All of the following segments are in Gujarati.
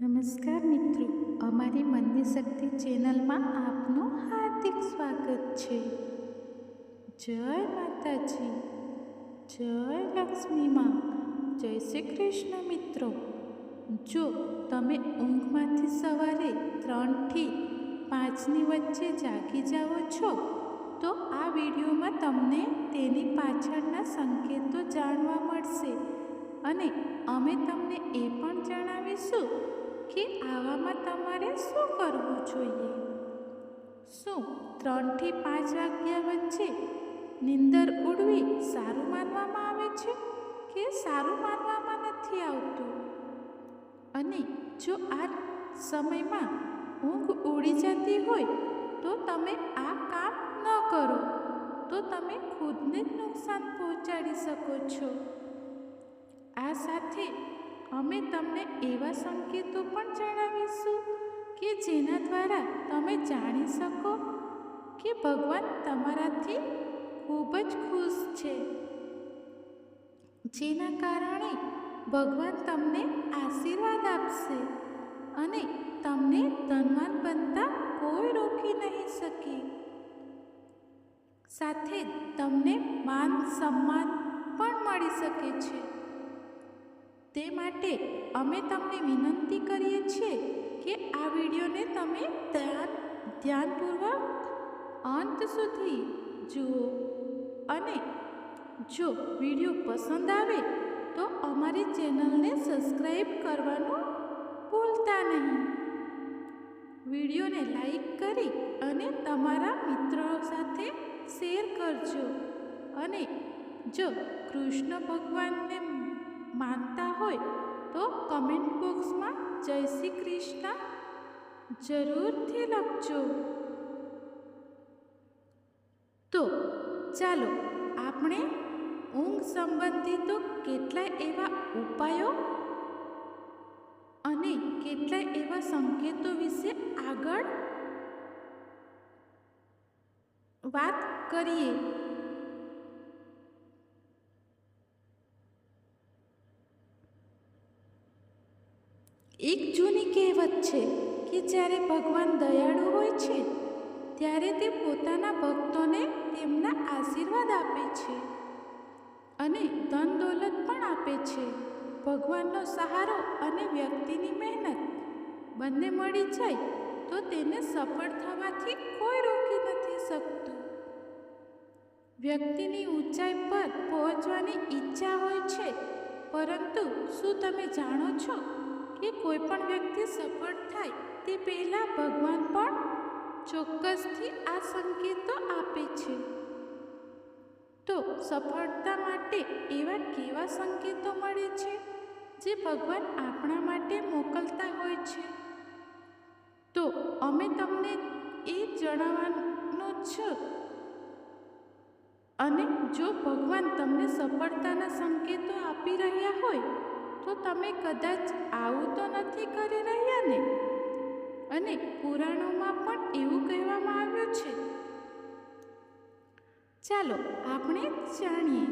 નમસ્કાર મિત્રો, અમારી મનની શક્તિ ચેનલમાં આપનું હાર્દિક સ્વાગત છે. જય માતાજી, જય લક્ષ્મીમાં જય શ્રી કૃષ્ણ મિત્રો. જો તમે ઊંઘમાંથી સવારે ત્રણથી પાંચની વચ્ચે જાગી જાઓ છો, તો આ વિડીયોમાં તમને તેની પાછળના સંકેતો જાણવા મળશે. અને અમે તમને એ પણ જણાવીશું કે આવામાં તમારે શું કરવું જોઈએ? શું ત્રણથી પાંચ વાગ્યા વચ્ચે નિંદર ઉડવી સારું માનવામાં આવે છે કે સારું માનવામાં નથી આવતું? અને જો આ સમયમાં ઊંઘ ઉડી જતી હોય તો તમે આ કામ ન કરો, તો તમે ખુદને જ નુકસાન પહોંચાડી શકો છો. આ સાથે અમે તમને એવા સંકેતો પણ જણાવીશું કે જેના દ્વારા તમે જાણી શકો કે ભગવાન તમારાથી ખૂબ જ ખુશ છે. જેના કારણે ભગવાન તમને આશીર્વાદ આપશે અને તમને ધનવાન બનતા કોઈ રોકી નહીં શકે. સાથે જ તમને માન સન્માન પણ મળી શકે છે. તે માટે અમે તમને વિનંતી કરીએ છીએ કે આ વિડીયોને તમે ધ્યાન, ધ્યાનપૂર્વક અંત સુધી જુઓ. અને જો વીડિયો પસંદ આવે તો અમારી ચેનલને સબસ્ક્રાઈબ કરવાનું ભૂલતા નહીં. વિડીયોને લાઈક કરી અને તમારા મિત્રો સાથે શેર કરજો. અને જો કૃષ્ણ ભગવાનને માનતા હોય તો કમેન્ટ બોક્સમાં જય શ્રી કૃષ્ણ જરૂરથી લખજો. તો ચાલો આપણે ઊંઘ સંબંધિત કેટલાય એવા ઉપાયો અને કેટલાય એવા સંકેતો વિશે આગળ વાત કરીએ એક જૂની કહેવત છે કે જ્યારે ભગવાન દયાળુ હોય છે, ત્યારે તે પોતાના ભક્તોને તેમના આશીર્વાદ આપે છે અને ધન દોલત પણ આપે છે. ભગવાનનો સહારો અને વ્યક્તિની મહેનત બંને મળી જાય તો તેને સફળ થવાથી કોઈ રોકી નથી શકતું. વ્યક્તિની ઊંચાઈ પર પહોંચવાની ઈચ્છા હોય છે, પરંતુ શું તમે જાણો છો કે કોઈ પણ વ્યક્તિ સફળ થાય તે પહેલાં ભગવાન પણ ચોક્કસથી આ સંકેતો આપે છે. તો સફળતા માટે એવા કેવા સંકેતો મળે છે જે ભગવાન આપણા માટે મોકલતા હોય છે? તો અમે તમને એ જણાવવાનું છે. અને જો ભગવાન તમને સફળતાના સંકેતો આપી રહ્યા હોય તો તમે કદાચ આવું તો નથી કરી રહ્યા ને? અને પુરાણોમાં પણ એવું કહેવામાં આવ્યું છે. ચાલો આપણે જાણીએ.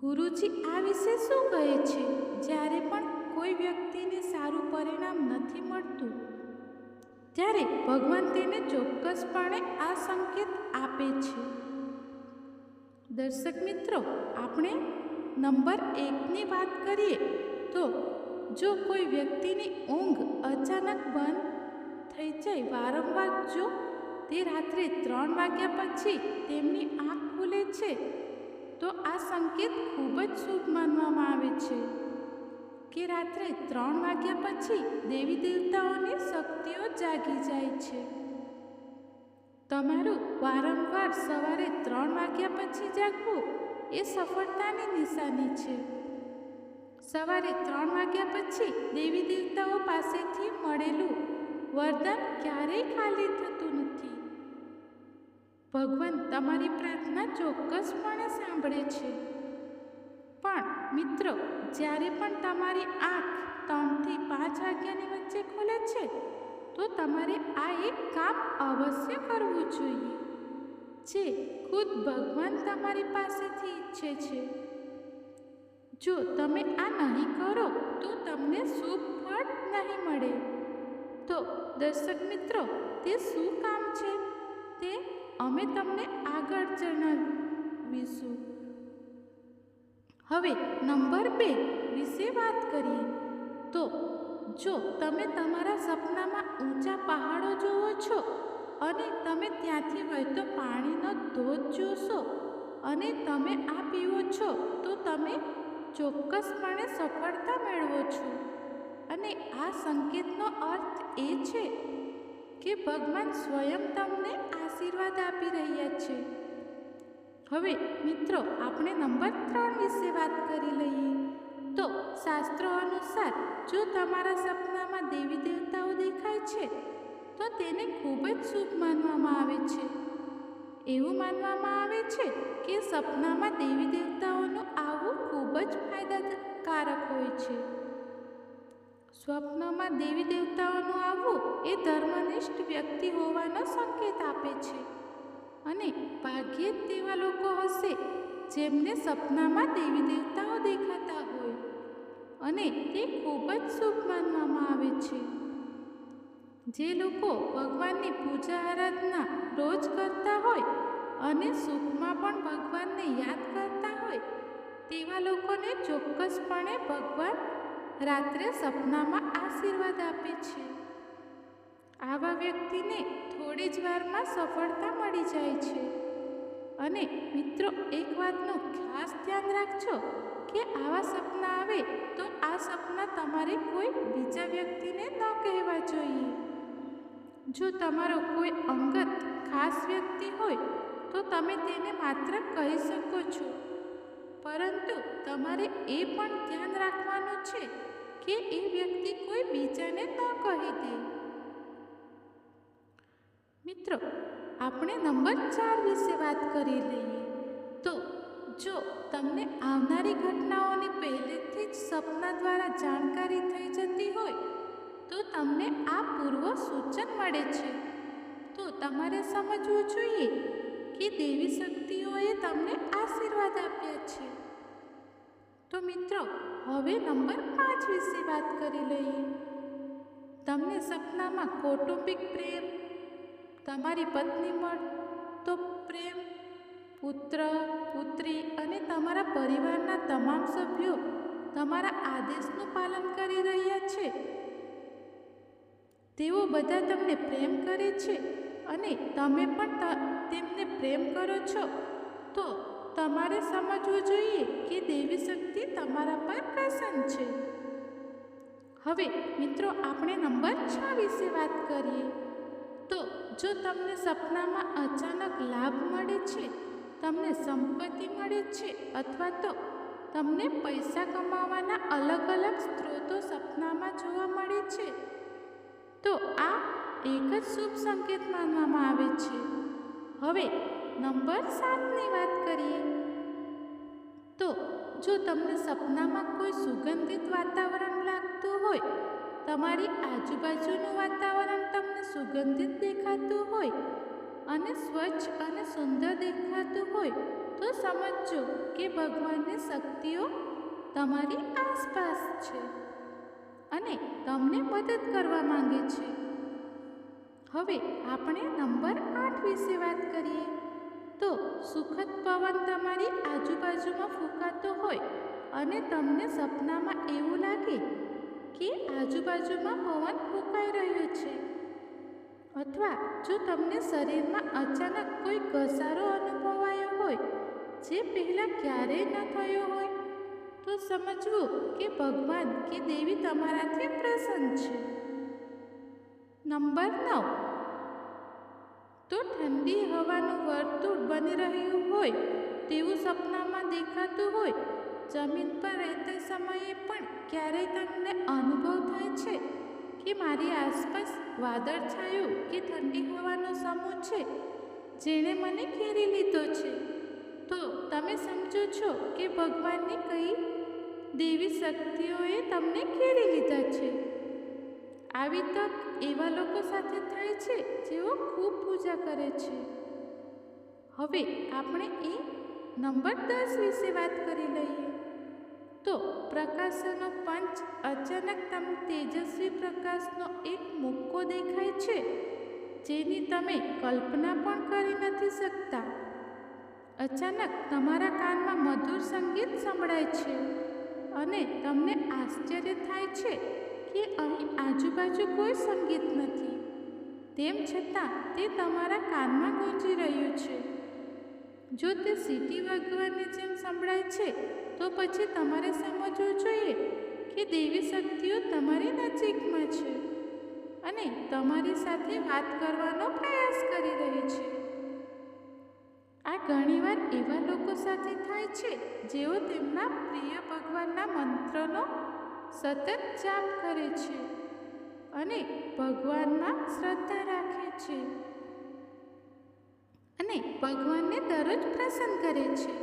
ગુરુજી આ વિશે શું કહે છે? જ્યારે પણ કોઈ વ્યક્તિને સારું પરિણામ નથી મળતું, ત્યારે ભગવાન તેને ચોક્કસપણે આ સંકેત આપે છે. દર્શક મિત્રો, આપણે નંબર એકની વાત કરીએ તો જો કોઈ વ્યક્તિની ઊંઘ અચાનક બંધ થઈ જાય વારંવાર જો તે રાત્રે ત્રણ વાગ્યા પછી તેમની આંખ ખુલે છે, તો આ સંકેત ખૂબ જ શુભ માનવામાં આવે છે કે રાત્રે ત્રણ વાગ્યા પછી દેવી દેવતાઓની શક્તિઓ જાગી જાય છે. તમારું વારંવાર સવારે ત્રણ વાગ્યા પછી જાગવું એ સફળતાની નિશાની છે. સવારે ત્રણ વાગ્યા પછી દેવી દેવતાઓ પાસેથી મળેલું વરદાન ક્યારેય ખાલી થતું નથી. ભગવાન તમારી પ્રાર્થના ચોક્કસપણે સાંભળે છે. પણ મિત્રો, જ્યારે પણ તમારી આંખ ત્રણથી પાંચ વાગ્યાની વચ્ચે ખુલે છે, તો તમારે આ એક કામ અવશ્ય કરવું જોઈએ. જે ખુદ ભગવાન તમારી પાસેથી ઈચ્છે છે. જો તમે આ નહીં કરો, તો તમને શુભ ફળ નહીં મળે. તો દર્શક મિત્રો, તે શું કામ છે? તે અમે તમને આગળ જણાવીશું. હવે નંબર બે વિશે વાત કરીએ. તો જો તમે તમારા સપનામાં ઊંચા પહાડો જુઓ છો અને તમે ત્યાંથી વહેતો પાણીનો ધોધ જોશો અને તમે આ પીવો છો તો તમે ચોક્કસપણે સફળતા મેળવો છો. અને આ સંકેતનો અર્થ એ છે કે ભગવાન સ્વયં તમને આશીર્વાદ આપી રહ્યા છે. હવે મિત્રો, આપણે નંબર ત્રણ વિશે વાત કરી લઈએ. તો શાસ્ત્રો અનુસાર જો તમારા સપનામાં દેવી દેવતાઓ દેખાય છે, તો તેને ખૂબ જ શુભ માનવામાં આવે છે. એવું માનવામાં આવે છે કે સપનામાં દેવી દેવતાઓનું આવવું ખૂબ જ ફાયદાકારક હોય છે. સ્વપ્નમાં દેવી દેવતાઓનું આવવું એ ધર્મનિષ્ઠ વ્યક્તિ હોવાનો સંકેત આપે છે. અને ભાગ્યે જ તેવા લોકો હશે જેમને સપનામાં દેવી દેવતાઓ દેખાતા હોય. અને તે ખૂબ જ શુભ માનવામાં આવે છે. જે લોકો ભગવાનની પૂજા આરાધના રોજ કરતા હોય અને સુખમાં પણ ભગવાનને યાદ કરતા હોય, તેવા લોકોને ચોક્કસપણે ભગવાન રાત્રે સપનામાં આશીર્વાદ આપે છે. આવા વ્યક્તિને થોડી જ વારમાં સફળતા મળી જાય છે. અને મિત્રો, એક વાતનું ખાસ ધ્યાન રાખજો કે આવા સપના આવે તો આ સપના તમારે કોઈ બીજા વ્યક્તિને ન કહેવા જોઈએ. જો તમારો કોઈ અંગત ખાસ વ્યક્તિ હોય, તો તમે તેને માત્ર કહી શકો છો. પરંતુ તમારે એ પણ ધ્યાન રાખવાનું છે કે એ વ્યક્તિ કોઈ બીજાને ન કહી દે. મિત્રો, આપણે નંબર ચાર વિશે વાત કરી લઈએ. તો જો તમને આવનારી ઘટનાઓની પહેલેથી જ સપના દ્વારા જાણકારી થઈ જતી હોય તો તમને આ પૂર્વ સૂચન મળે છે. તો તમારે સમજવું જોઈએ કે દેવી શક્તિઓએ તમને આશીર્વાદ આપ્યા છે. તો મિત્રો, હવે નંબર પાંચ વિશે વાત કરી લઈએ. તમને સપનામાં કૌટુંબિક પ્રેમ, તમારી પત્ની મળતો પ્રેમ, પુત્ર, પુત્રી અને તમારા પરિવારના તમામ સભ્યો તમારા આદેશનું પાલન કરી રહ્યા છે. તેઓ બધા તમને પ્રેમ કરે છે અને તમે પણ તેમને પ્રેમ કરો છો. તો તમારે સમજવું જોઈએ કે દેવી શક્તિ તમારા પર પ્રસન્ન છે. હવે મિત્રો, આપણે નંબર છ વિશે વાત કરીએ. તો જો તમને સપનામાં અચાનક લાભ મળે છે, તમને સંપત્તિ મળે છે અથવા તો તમને પૈસા કમાવાના અલગ અલગ સ્ત્રોતો સપનામાં જોવા મળે છે તો આ એક જ શુભ સંકેત માનવામાં આવે છે. હવે નંબર સાતની વાત કરીએ. તો જો તમને સપનામાં કોઈ સુગંધિત વાતાવરણ લાગતું હોય, તમારી આજુબાજુનું વાતાવરણ તમને સુગંધિત દેખાતું હોય અને સ્વચ્છ અને સુંદર દેખાતું હોય, તો સમજજો કે ભગવાનની શક્તિઓ તમારી આસપાસ છે. અને તમને મદદ કરવા માંગે છે. હવે આપણે નંબર આઠ વિશે વાત કરીએ. તો સુખદ પવન તમારી આજુબાજુમાં ફૂંકાતો હોય અને તમને સપનામાં એવું લાગે કે આજુબાજુમાં પવન ફૂંકાઈ રહ્યો છે. અથવા જો તમને શરીરમાં અચાનક કોઈ ઘસારો અનુભવાયો હોય, જે પહેલાં ક્યારેય ન થયો હોય સમજવું કે ભગવાન કે દેવી તમારાથી પ્રસન્ન છે. નંબર નવ. તો ઠંડી હવાનું વર્તુળ બની રહ્યું હોય તેવું સપનામાં દેખાતું હોય, જમીન પર રહેતા સમયે પણ ક્યારેય તમને અનુભવ થાય છે કે મારી આસપાસ વાદળછાયું કે ઠંડી હવાનો સમૂહ છે જેણે મને ઘેરી લીધો છે? તો તમે સમજો છો કે ભગવાનની કઈ દેવી શક્તિઓએ તમને ઘેરી લીધા છે. આવી તક એવા લોકો સાથે થાય છે જેઓ ખૂબ પૂજા કરે છે. હવે આપણે એ નંબર દસ વિશે વાત કરી લઈએ. તો પ્રકાશનો પંચ અચાનક તમને તેજસ્વી પ્રકાશનો એક મુક્કો દેખાય છે, જેની તમે કલ્પના પણ કરી નથી શકતા. અચાનક તમારા કાનમાં મધુર સંગીત સંભળાય છે. અને તમને આશ્ચર્ય થાય છે કે અહીં આજુબાજુ કોઈ સંગીત નથી. તેમ છતાં તે તમારા કાનમાં ગુંજી રહ્યું છે. જો તે સીટી વાગવાની જેમ સંભળાય છે, તો પછી તમારે સમજવું જોઈએ કે દેવી શક્તિઓ તમારી નજીકમાં છે અને તમારી સાથે વાત કરવાનો પ્રયાસ કરી રહી છે. આ ઘણીવાર એવા લોકો સાથે થાય છે, જેઓ તેમના પ્રિય ભગવાનના મંત્રનો સતત જાપ કરે છે અને ભગવાનમાં શ્રદ્ધા રાખે છે. અને ભગવાનને દરરોજ પ્રસન્ન કરે છે.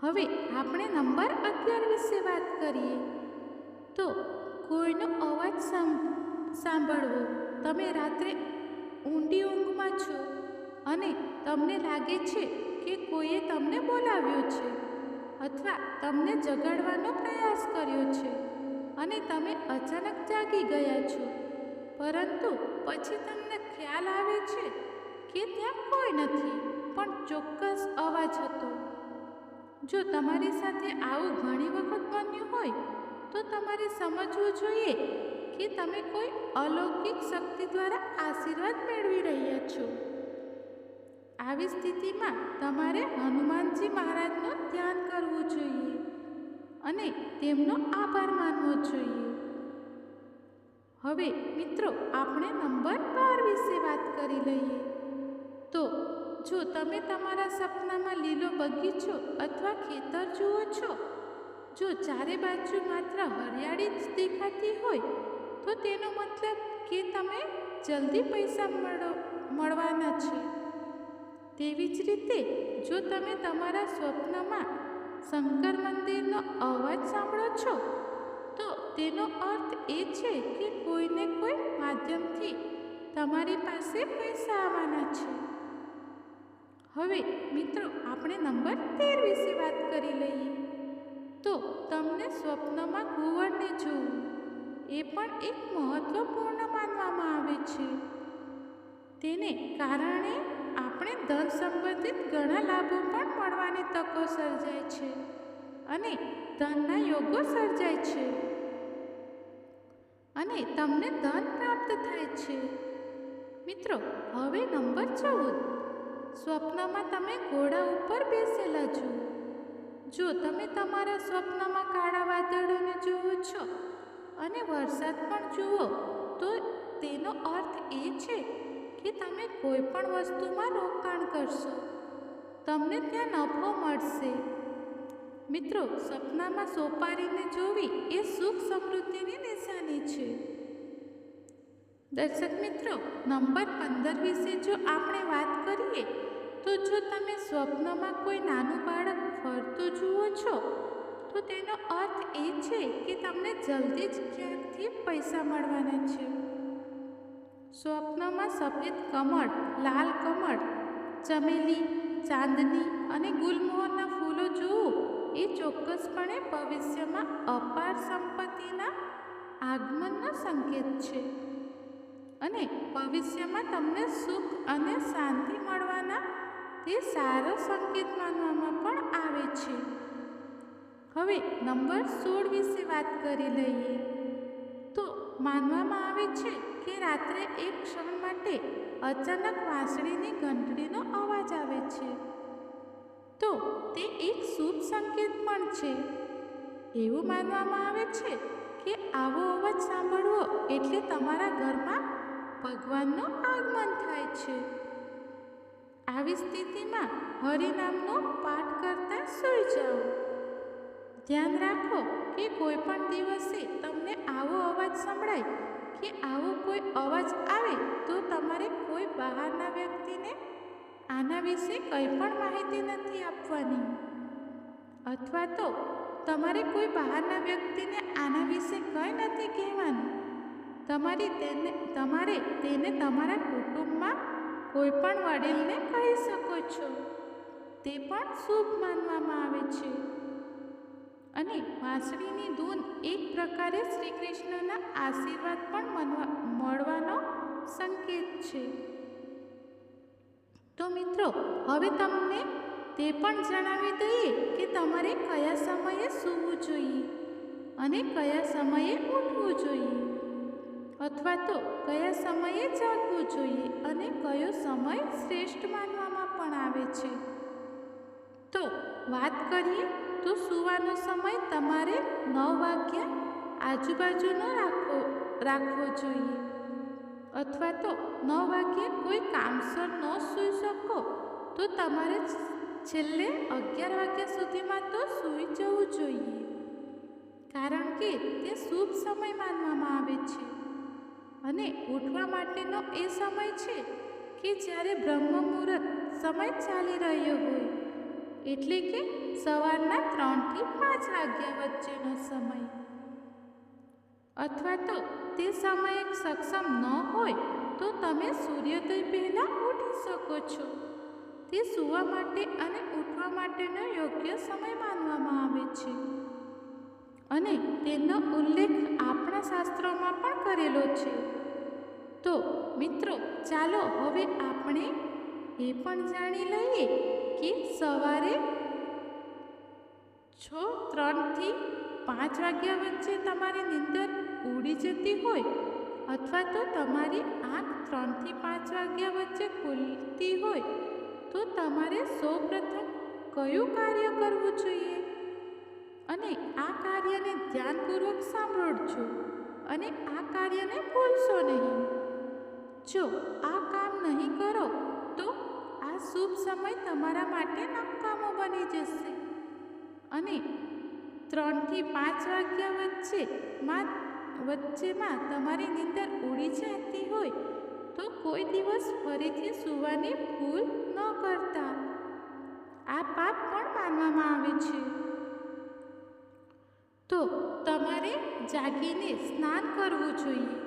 હવે આપણે નંબર અગિયાર વિશે વાત કરીએ. તો કોઈનો અવાજ સાંભળવો. તમે રાત્રે ઊંડી ઊંઘમાં છો અને તમને લાગે છે કે કોઈએ તમને બોલાવ્યો છે અથવા તમને જગાડવાનો પ્રયાસ કર્યો છે અને તમે અચાનક જાગી ગયા છો? પરંતુ પછી તમને ખ્યાલ આવે છે કે ત્યાં કોઈ નથી, પણ ચોક્કસ અવાજ હતો. જો તમારી સાથે આવું ઘણી વખત બન્યું હોય, તો તમારે સમજવું જોઈએ કે તમે કોઈ અલૌકિક શક્તિ દ્વારા આશીર્વાદ મેળવી રહ્યા છો. આવી સ્થિતિમાં તમારે હનુમાનજી મહારાજનું ધ્યાન કરવું જોઈએ અને તેમનો આભાર માનવો જોઈએ. હવે મિત્રો, આપણે નંબર બાર વિશે વાત કરી લઈએ. તો જો તમે તમારા સપનામાં લીલો બગીચો અથવા ખેતર જુઓ છો, જો ચારે બાજુ માત્ર હરિયાળી જ દેખાતી હોય, તો તેનો મતલબ કે તમે જલ્દી પૈસા મળો, મળવાના છે. તેવી જ રીતે જો તમે તમારા સ્વપ્નમાં શંકર મંદિરનો અવાજ સાંભળો છો, તો તેનો અર્થ એ છે કે કોઈને કોઈ માધ્યમથી તમારી પાસે પૈસા આવવાના છે. હવે મિત્રો, આપણે નંબર તેર વિશે વાત કરી લઈએ. તો તમને સ્વપ્નમાં ઘુવડને જોવું, એ પણ એક મહત્વપૂર્ણ માનવામાં આવે છે. તેને કારણે આપણે ધન સંબંધિત ઘણા લાભો પણ મળવાની તકો સર્જાય છે અને ધનના યોગો સર્જાય છે. અને તમને ધન પ્રાપ્ત થાય છે. મિત્રો, હવે નંબર ચૌદ. સ્વપ્નમાં તમે ઘોડા ઉપર બેસેલા છો. જો તમે તમારા સ્વપ્નમાં કાળા વાદળોને જુઓ છો અને વરસાદ પણ જુઓ, તો તેનો અર્થ એ છે કે તમે કોઈ પણ વસ્તુમાં રોકાણ કરશો. તમને ત્યાં નફો મળશે. મિત્રો, સપનામાં સોપારીને જોવી એ સુખ સમૃદ્ધિની નિશાની છે. દર્શક મિત્રો, નંબર પંદર વિશે જો આપણે વાત કરીએ, તો જો તમે સ્વપ્નમાં કોઈ નાનું બાળક ફરતું જુઓ છો, તો તેનો અર્થ એ છે કે તમને જલ્દી જ ક્યાંકથી પૈસા મળવાના છે. સ્વપ્નમાં સફેદ કમળ, લાલ કમળ, ચમેલી, ચાંદની અને ગુલમોહરના ફૂલો જુઓ, એ ચોક્કસપણે ભવિષ્યમાં અપાર સંપત્તિના આગમનનો સંકેત છે. અને ભવિષ્યમાં તમને સુખ અને શાંતિ મળવાના તે સારો સંકેત માનવામાં પણ આવે છે. હવે નંબર સોળ વિશે વાત કરી લઈએ. માનવામાં આવે છે કે રાત્રે એક ક્ષણ માટે અચાનક વાંસળીની ઘંટડીનો અવાજ આવે છે. તો તે એક શુભ સંકેત પણ છે. એવું માનવામાં આવે છે કે આવો અવાજ સાંભળવો એટલે તમારા ઘરમાં ભગવાનનું આગમન થાય છે. આવી સ્થિતિમાં હરિનામનો પાઠ કરતા સૂઈ જાઓ. ધ્યાન રાખો કે કોઈ પણ દિવસે તમને આવો અવાજ સંભળાય. કે આવો કોઈ અવાજ આવે તો તમારે કોઈ બહારના વ્યક્તિને આના વિશે કંઈ પણ માહિતી નથી આપવાની. અથવા તો તમારે કોઈ બહારના વ્યક્તિને આના વિશે કંઈ નથી કહેવાનું. તમારી તેને, તમારે તેને તમારા કુટુંબમાં કોઈ પણ વડીલને કહી શકો છો. તે પણ શુભ માનવામાં આવે છે. અને વાંસળીની ધૂન એક પ્રકારે શ્રી કૃષ્ણના આશીર્વાદ પણ મળવાનો સંકેત છે. તો મિત્રો, હવે તમને તે પણ જણાવી દઈએ કે તમારે કયા સમયે સૂવું જોઈએ અને કયા સમયે ઉઠવું જોઈએ અથવા તો કયા સમયે જાગવું જોઈએ અને કયો સમય શ્રેષ્ઠ માનવામાં પણ આવે છે. તો વાત કરીએ તો સૂવાનો સમય તમારે નવ વાગ્યા આજુબાજુનો રાખવો રાખવો જોઈએ. અથવા તો નવ વાગ્યે કોઈ કામસર ન સૂઈ શકો, તો તમારે છેલ્લે અગિયાર વાગ્યા સુધીમાં તો સૂઈ જવું જોઈએ. કારણ કે તે શુભ સમય માનવામાં આવે છે. અને ઉઠવા માટેનો એ સમય છે કે જ્યારે બ્રહ્મ મુહૂર્ત સમય ચાલી રહ્યો હોય એટલે કે સવારના ત્રણથી પાંચ વાગ્યા વચ્ચેનો સમય. અથવા તો તે સમયે સક્ષમ ન હોય તો તમે સૂર્યોદય પહેલાં ઉઠી શકો છો. તે સૂવા માટે અને ઉઠવા માટેનો યોગ્ય સમય માનવામાં આવે છે. અને તેનો ઉલ્લેખ આપણા શાસ્ત્રોમાં પણ કરેલો છે. તો મિત્રો, ચાલો હવે આપણે એ પણ જાણી લઈએ કે સવારે છ ત્રણથી પાંચ વાગ્યા વચ્ચે તમારી નીંદર ઉડી જતી હોય અથવા તો તમારી આંખ ત્રણથી પાંચ વાગ્યા વચ્ચે ખુલતી હોય, તો તમારે સૌપ્રથમ કયું કાર્ય કરવું જોઈએ? અને આ કાર્યને ધ્યાનપૂર્વક સાંભળજો અને આ કાર્યને ભૂલશો નહીં. જો આ કામ નહીં કરો, તો શુભ સમય તમારા માટે નકામો બની જશે. અને ત્રણથી પાંચ વાગ્યા વચ્ચેમાં વચ્ચેમાં તમારી નીંદર ઉડી જતી હોય તો કોઈ દિવસ ફરીથી સૂવાની ભૂલ ન કરતા. આ પાપ પણ માનવામાં આવે છે? તો તમારે જાગીને સ્નાન કરવું જોઈએ.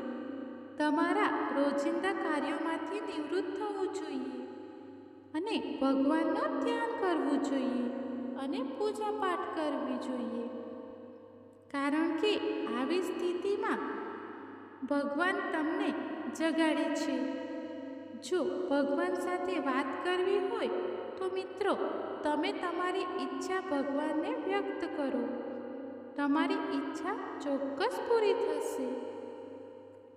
તમારા રોજિંદા કાર્યોમાંથી નિવૃત્ત થવું જોઈએ. અને ભગવાનનું ધ્યાન કરવું જોઈએ અને પૂજા પાઠ કરવી જોઈએ. કારણ કે આવી સ્થિતિમાં ભગવાન તમને જગાડે છે. જો ભગવાન સાથે વાત કરવી હોય તો મિત્રો, તમે તમારી ઈચ્છા ભગવાનને વ્યક્ત કરો. તમારી ઈચ્છા ચોક્કસ પૂરી થશે.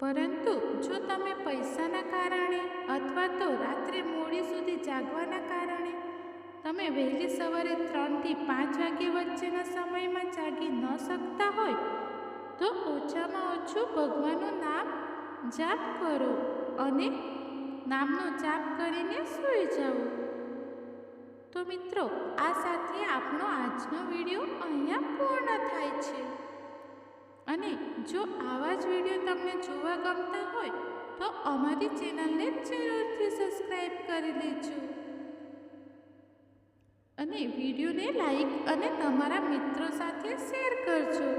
પરંતુ જો તમે પૈસાના કારણે અથવા તો રાત્રે મોડી સુધી જાગવાના કારણે તમે વહેલી સવારે ત્રણથી પાંચ વાગ્યા વચ્ચેના સમયમાં જાગી ન શકતા હોય, તો ઓછામાં ઓછું ભગવાનનું નામ જાપ કરો અને નામનો જાપ કરીને સૂઈ જાઓ. તો મિત્રો, આ સાથે આપણો આજનો વીડિયો અહીંયા પૂર્ણ થાય છે. અને જો આવા જ વીડિયો તમને જોવા ગમતા હોય, તો અમારી ચેનલને જરૂરથી સબસ્ક્રાઈબ કરી લેજો. અને વિડીયોને લાઈક અને તમારા મિત્રો સાથે શેર કરજો.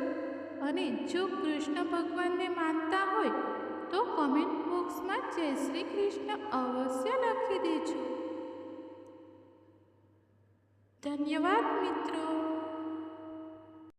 અને જો કૃષ્ણ ભગવાનને માનતા હોય, તો કમેન્ટ બોક્સમાં જય શ્રી કૃષ્ણ અવશ્ય લખી દેજો. ધન્યવાદ મિત્રો.